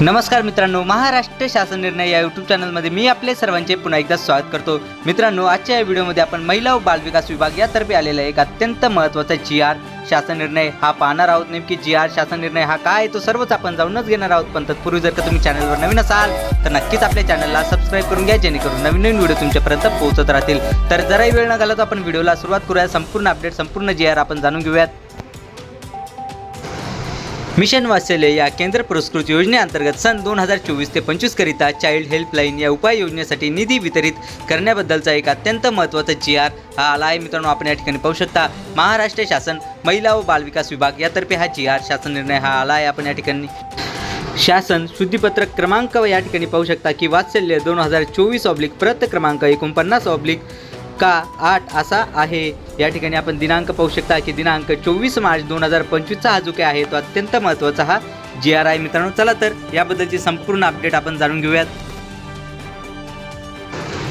नमस्कार मित्रांनो महाराष्ट्र शासन निर्णय या यूट्यूब चॅनलमध्ये मी आपले सर्वांचे पुन्हा एकदा स्वागत करतो. मित्रांनो आजच्या या व्हिडिओमध्ये आपण महिला व बालविकास विभाग यातर्फे आलेला एक अत्यंत महत्त्वाचा जी आर शासन निर्णय. हा पाहणार आहोत नेमकी जी आर शासन निर्णय हा काय आहे तो सर्वच आपण जाऊनच घेणार आहोत. पण तत्पूर्वी जर का तुम्ही चॅनलवर नवीन असाल तर नक्कीच आपल्या चॅनलला सबस्क्राईब करून घ्या जेणेकरून नवीन नवीन व्हिडिओ तुमच्यापर्यंत पोहोचत राहतील. तर जराही वेळ न तर आपण व्हिडिओला सुरुवात करूया. संपूर्ण अपडेट संपूर्ण जी आर आपण जाणून घेऊयात. मिशन वात्सल्य या केंद्र पुरस्कृत योजनेअंतर्गत सन दोन हजार चोवीस ते पंचवीसकरिता चाइल्ड हेल्पलाईन या उपाययोजनेसाठी निधी वितरित करण्याबद्दलचा एक अत्यंत महत्त्वाचा जी आर हा आला आहे. मित्रांनो आपण या ठिकाणी पाहू शकता महाराष्ट्र शासन महिला व बालविकास विभाग यातर्फे हा जी आर शासन निर्णय हा आला आहे. आपण या ठिकाणी शासन शुद्धीपत्रक क्रमांक या ठिकाणी पाहू शकता की वात्सल्य दोन हजार चोवीस ऑब्लिक प्रत क्रमांक एकोणपन्नास ऑब्लिक का आठ असा आहे. या ठिकाणी आपण दिनांक पाहू शकता की दिनांक चोवीस मार्च दोन हजार पंचवीसचा हा जो काही आहे तो अत्यंत महत्त्वाचा हा. जी आर आय मित्रांनो चला तर याबद्दलची संपूर्ण अपडेट आपण जाणून घेऊयात.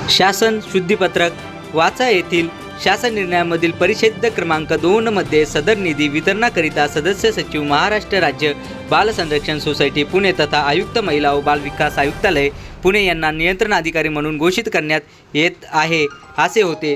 शासन शुद्धीपत्रक वाचा येथील शासन निर्णयामधील परिच्छेद क्रमांक दोन मध्ये सदर निधी वितरणाकरिता सदस्य सचिव महाराष्ट्र राज्य बाल संरक्षण सोसायटी पुणे तथा आयुक्त महिला व बाल विकास आयुक्तालय पुणे यांना नियंत्रण अधिकारी म्हणून घोषित करण्यात येत आहे असे होते.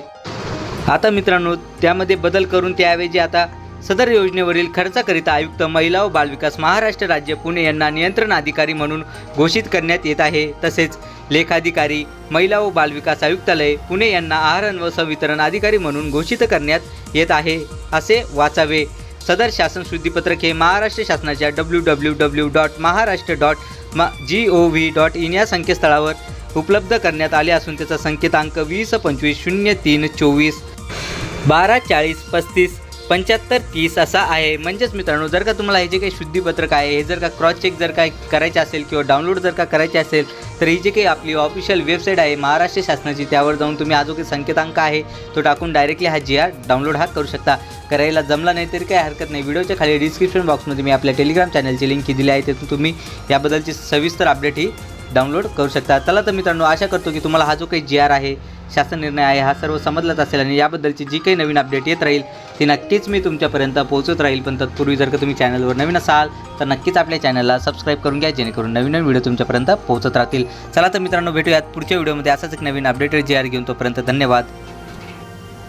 आता मित्रांनो त्यामध्ये बदल करून त्याऐवजी आता सदर योजनेवरील खर्चाकरिता आयुक्त महिला व बालविकास महाराष्ट्र राज्य पुणे यांना नियंत्रण अधिकारी म्हणून घोषित करण्यात येत आहे. तसेच लेखाधिकारी महिला व बालविकास आयुक्तालय पुणे यांना आहारण व संवितरण अधिकारी म्हणून घोषित करण्यात येत आहे असे वाचावे. सदर शासन शुद्धीपत्रक हे महाराष्ट्र शासनाच्या W W W dot Maharashtra dot मा G O V dot in या संकेतस्थळावर उपलब्ध करण्यात आले असून त्याचा संकेतांक वीस पंचवीस शून्य तीन चोवीस बारा चाळीस पस्तीस पंच्याहत्तर तीस असा आहे. म्हणजेच मित्रांनो जर का तुम्हाला हे जे काही शुद्धीपत्रक आहे हे जर का क्रॉस चेक जर काय करायचे असेल किंवा डाउनलोड जर का करायचे असेल तर ही जी काही आपली ऑफिशियल वेबसाईट आहे महाराष्ट्र शासनाची त्यावर जाऊन तुम्ही हा जो काही संकेतांक आहे तो टाकून डायरेक्टली हा जी आर डाउनलोड हा करू शकता. करायला जमला नाही तरी काही हरकत नाही. व्हिडिओच्या खाली डिस्क्रिप्शन बॉक्समध्ये मी आपल्या टेलिग्राम चॅनलची लिंक दिली आहे तिथून तुम्ही याबद्दलची सविस्तर अपडेट ही डाउनलोड करू शकता. चला तर मित्रांनो आशा करतो की तुम्हाला हा जो काही जी आर आहे शासन निर्णय आहे हा सर्व समजलाच असेल आणि याबद्दलची जी काही नवीन अपडेट येत राहील ती नक्कीच मी तुमच्यापर्यंत पोहोचत राहील. पण तत्पूर्वी जर का तुम्ही चॅनलवर नवीन असाल तर नक्कीच आपल्या चॅनलला सबस्क्राईब करून घ्या जेणेकरून नवीन नवीन व्हिडिओ तुमच्यापर्यंत पोहोचत राहतील. चला तर मित्रांनो भेटूयात पुढच्या व्हिडिओमध्ये असाच एक नवीन अपडेटेड जी आर घेऊन तोपर्यंत धन्यवाद.